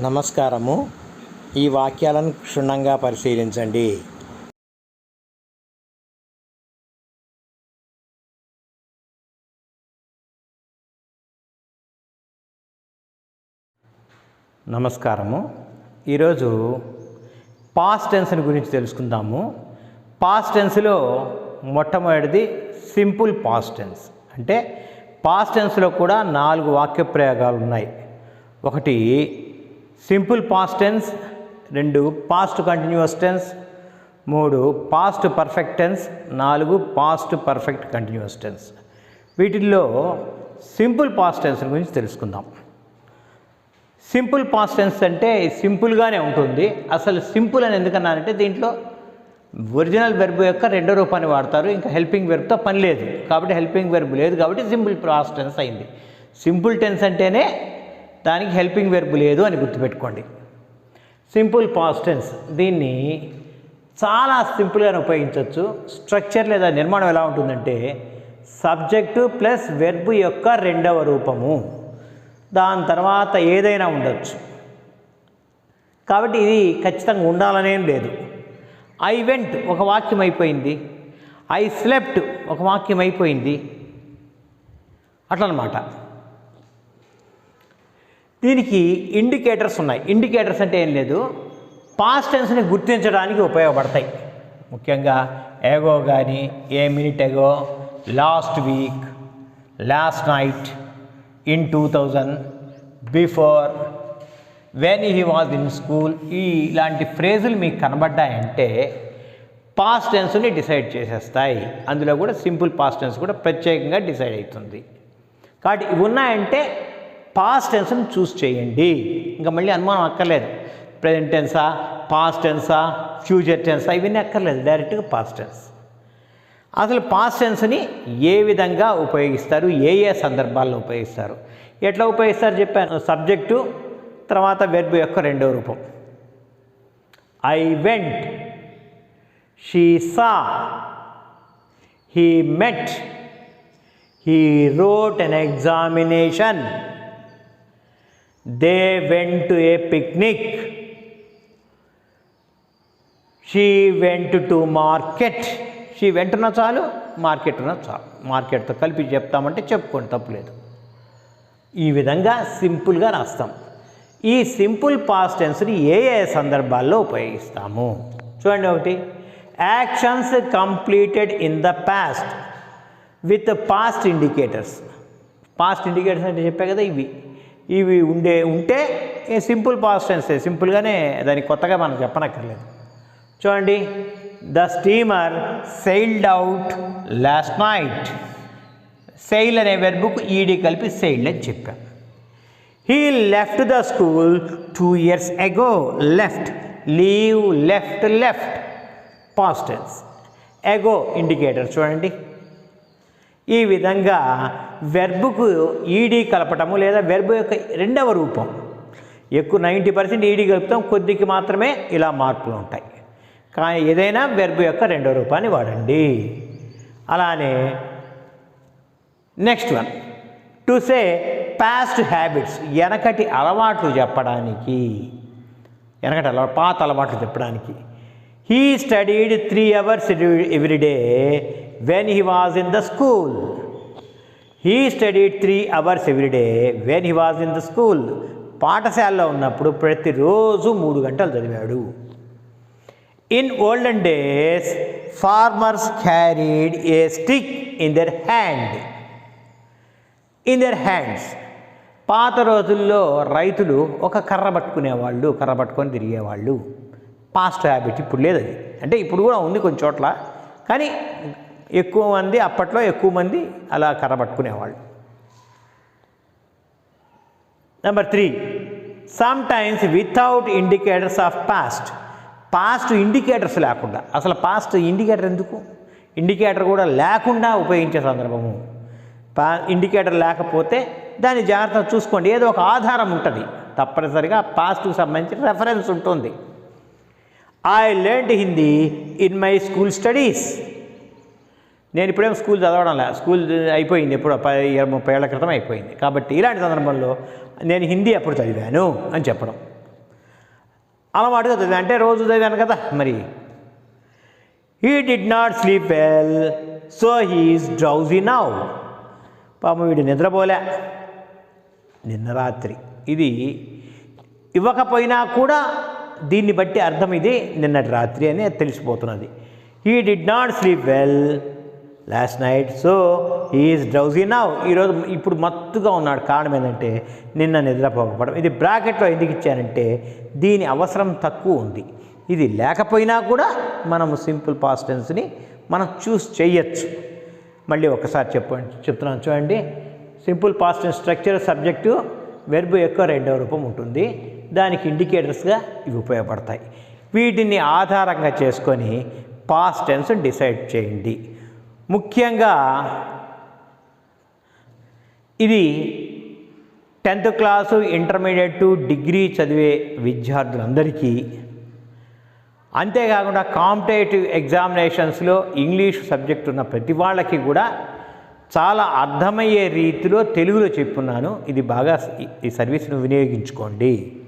నమస్కారము. ఈ వాక్యాలను క్షుణ్ణంగా పరిశీలించండి. నమస్కారము. ఈరోజు పాస్ట్ టెన్స్ని గురించి తెలుసుకుందాము. పాస్ట్ టెన్స్లో మొట్టమొదటిది సింపుల్ పాస్ట్ టెన్స్ అంటే పాస్ట్ టెన్స్లో కూడా నాలుగు వాక్య ప్రయోగాలు ఉన్నాయి. ఒకటి సింపుల్ పాస్ట్ టెన్స్ రెండు పాస్ట్ కంటిన్యూస్ టెన్స్ మూడు పాస్ట్ పర్ఫెక్ట్ టెన్స్ నాలుగు పాస్ట్ పర్ఫెక్ట్ కంటిన్యూస్ టెన్స్. వీటిల్లో సింపుల్ పాస్ట్ టెన్స్ గురించి తెలుసుకుందాం. సింపుల్ పాస్ట్ టెన్స్ అంటే సింపుల్గానే ఉంటుంది. అసలు సింపుల్ అని ఎందుకన్నానంటే దీంట్లో ఒరిజినల్ వెర్బ్ యొక్క రెండో రూపాన్ని వాడతారు. ఇంకా హెల్పింగ్ వెర్బ్తో పని లేదు. కాబట్టి హెల్పింగ్ వెర్బ్ లేదు కాబట్టి సింపుల్ పాస్ట్ టెన్స్ అయింది. సింపుల్ టెన్స్ అంటేనే దానికి హెల్పింగ్ వెర్బ్ లేదు అని గుర్తుపెట్టుకోండి. సింపుల్ పాస్టెన్స్ దీన్ని చాలా సింపుల్గానే ఉపయోగించవచ్చు స్ట్రక్చర్ లేదా నిర్మాణం ఎలా ఉంటుందంటే సబ్జెక్టు ప్లస్ వెర్బ్ యొక్క రెండవ రూపము. దాని తర్వాత ఏదైనా ఉండొచ్చు. కాబట్టి ఇది ఖచ్చితంగా ఉండాలనేం లేదు. ఐ వెంట్ ఒక వాక్యం అయిపోయింది. ఐ స్లెప్ట్ ఒక వాక్యం అయిపోయింది. అట్లనమాట. దీనికి ఇండికేటర్స్ ఉన్నాయి. ఇండికేటర్స్ అంటే ఏం లేదు. పాస్ట్ టెన్స్ని గుర్తించడానికి ఉపయోగపడతాయి. ముఖ్యంగా ఏగో కానీ a minute ago last week last night in two thousand before when he was in school ఈ ఇలాంటి ఫ్రేజులు మీకు కనబడ్డాయంటే పాస్ట్ టెన్స్ని డిసైడ్ చేసేస్తాయి. అందులో కూడా సింపుల్ పాస్ట్ టెన్స్ కూడా ప్రత్యేకంగా డిసైడ్ అవుతుంది. కాబట్టి ఇవి ఉన్నాయంటే పాస్ట్ టెన్స్ని చూస్ చేయండి. ఇంకా మళ్ళీ అనుమానం అక్కర్లేదు. ప్రజెంట్ టెన్సా పాస్ట్ టెన్సా ఫ్యూచర్ టెన్సా ఇవన్నీ అక్కర్లేదు. డైరెక్ట్గా పాస్ట్ టెన్స్ అసలు పాస్ట్ టెన్స్ని ఏ విధంగా ఉపయోగిస్తారు? ఏ ఏ సందర్భాల్లో ఉపయోగిస్తారు? ఎట్లా ఉపయోగిస్తారు చెప్పాను. సబ్జెక్టు తర్వాత వెర్బ్ యొక్క రెండవ రూపం. I went she saw he met he wrote an examination they went a picnic she went to market she వెంటన చాలు మార్కెట్ ఉన్న చాలు మార్కెట్తో కలిపి చెప్తామంటే చెప్పుకోండి తప్పులేదు ఈ విధంగా సింపుల్గా రాస్తాం. ఈ సింపుల్ పాస్ట్ టెన్స్ని ఏ ఏ సందర్భాల్లో ఉపయోగిస్తాము? చూడండి ఒకటి. Actions completed in the past with past indicators past indicators అంటే చెప్పా కదా ఇవి. ఇవి ఉండే ఉంటే సింపుల్ పాస్ట్ సింపుల్గానే దానికి కొత్తగా మనం చెప్పనక్కర్లేదు. చూడండి the steamer sailed out last night. Sail అనే వెర్బుకు ఈడీ కలిపి సెయిల్డ్ అని చెప్పాం. He left the school two years ago left leave left left. Past tense ago indicator చూడండి. ఈ విధంగా వెర్బుకు ఈడీ కలపటము లేదా వెర్బు యొక్క రెండవ రూపం. ఎక్కువ నైంటీ పర్సెంట్ ఈడీ కలుపుతాం కొద్దికి మాత్రమే ఇలా మార్పులు ఉంటాయి. కానీ ఏదైనా వెర్బు యొక్క రెండవ రూపాన్ని వాడండి. అలానే next one to say past habits వెనకటి అలవాట్లు చెప్పడానికి. వెనకటి అలవాటు పాత అలవాట్లు చెప్పడానికి. He studied three hours everyday when he was in the school he studied three hours everyday when he was in the school పాఠశాలలో ఉన్నప్పుడు ప్రతిరోజు మూడు గంటలు చదివాడు. In olden days farmers carried a stick in their hand in their hands పాత రోజుల్లో రైతులు ఒక కర్ర పట్టుకునేవాళ్ళు కర్ర పట్టుకొని తిరిగేవాళ్ళు. పాస్ట్ హ్యాబిట్ ఇప్పుడు లేదు అది. అంటే ఇప్పుడు కూడా ఉంది కొన్ని చోట్ల. కానీ ఎక్కువ మంది అప్పట్లో ఎక్కువ మంది అలా కర్ర పట్టుకునేవాళ్ళు number three sometimes without indicators of past past indicators లేకుండా. అసలు పాస్ట్ ఇండికేటర్ ఎందుకు? ఇండికేటర్ కూడా లేకుండా ఉపయోగించే సందర్భము. పా ఇండికేటర్ లేకపోతే దాన్ని జాగ్రత్తగా చూసుకోండి. ఏదో ఒక ఆధారం ఉంటుంది. తప్పనిసరిగా పాస్ట్కు సంబంధించిన రెఫరెన్స్ ఉంటుంది. I learn Hindi in my school studies నేను ఇప్పుడేం స్కూల్ చదవడం లే స్కూల్ అయిపోయింది ఎప్పుడో పది ఇరవై ముప్పై ఏళ్ళ క్రితం అయిపోయింది. కాబట్టి ఇలాంటి సందర్భంలో నేను హిందీ అప్పుడు చదివాను అని చెప్పడం. అలవాటుగా చదివా అంటే రోజు చదివాను కదా మరి. He did not sleep well so he's drowsy now పాపం వీడు నిద్రపోలే. నిన్న రాత్రి. ఇది ఇవ్వకపోయినా కూడా దీన్ని బట్టి అర్థం ఇది. నిన్నటి రాత్రి అని తెలిసిపోతున్నది. He did not sleep well last night so is drowsy now ఈరోజు ఇప్పుడు మత్తుగా ఉన్నాడు. కారణం ఏంటంటే నిన్న నిద్రపోకపోవడం. ఇది బ్రాకెట్లో ఎందుకు ఇచ్చానంటే దీని అవసరం తక్కువ ఉంది. ఇది లేకపోయినా కూడా మనం సింపుల్ పాస్టెన్స్ని మనం చూస్ చేయొచ్చు. మళ్ళీ ఒకసారి చెప్పండి చెప్తున్నాను. చూడండి. Simple past tense structure subject verb యొక్క రెండవ రూపం ఉంటుంది. దానికి ఇండికేటర్స్గా ఇవి ఉపయోగపడతాయి. వీటిని ఆధారంగా చేసుకొని పాస్టెన్స్ డిసైడ్ చేయండి. ముఖ్యంగా ఇది టెన్త్ క్లాసు ఇంటర్మీడియట్ డిగ్రీ చదివే విద్యార్థులందరికీ అంతేకాకుండా కాంపిటేటివ్ ఎగ్జామినేషన్స్లో ఇంగ్లీష్ సబ్జెక్ట్ ఉన్న ప్రతి వాళ్ళకి కూడా చాలా అర్థమయ్యే రీతిలో తెలుగులో చెప్పున్నాను ఇది బాగా ఈ- ఈ సర్వీస్ను వినియోగించుకోండి.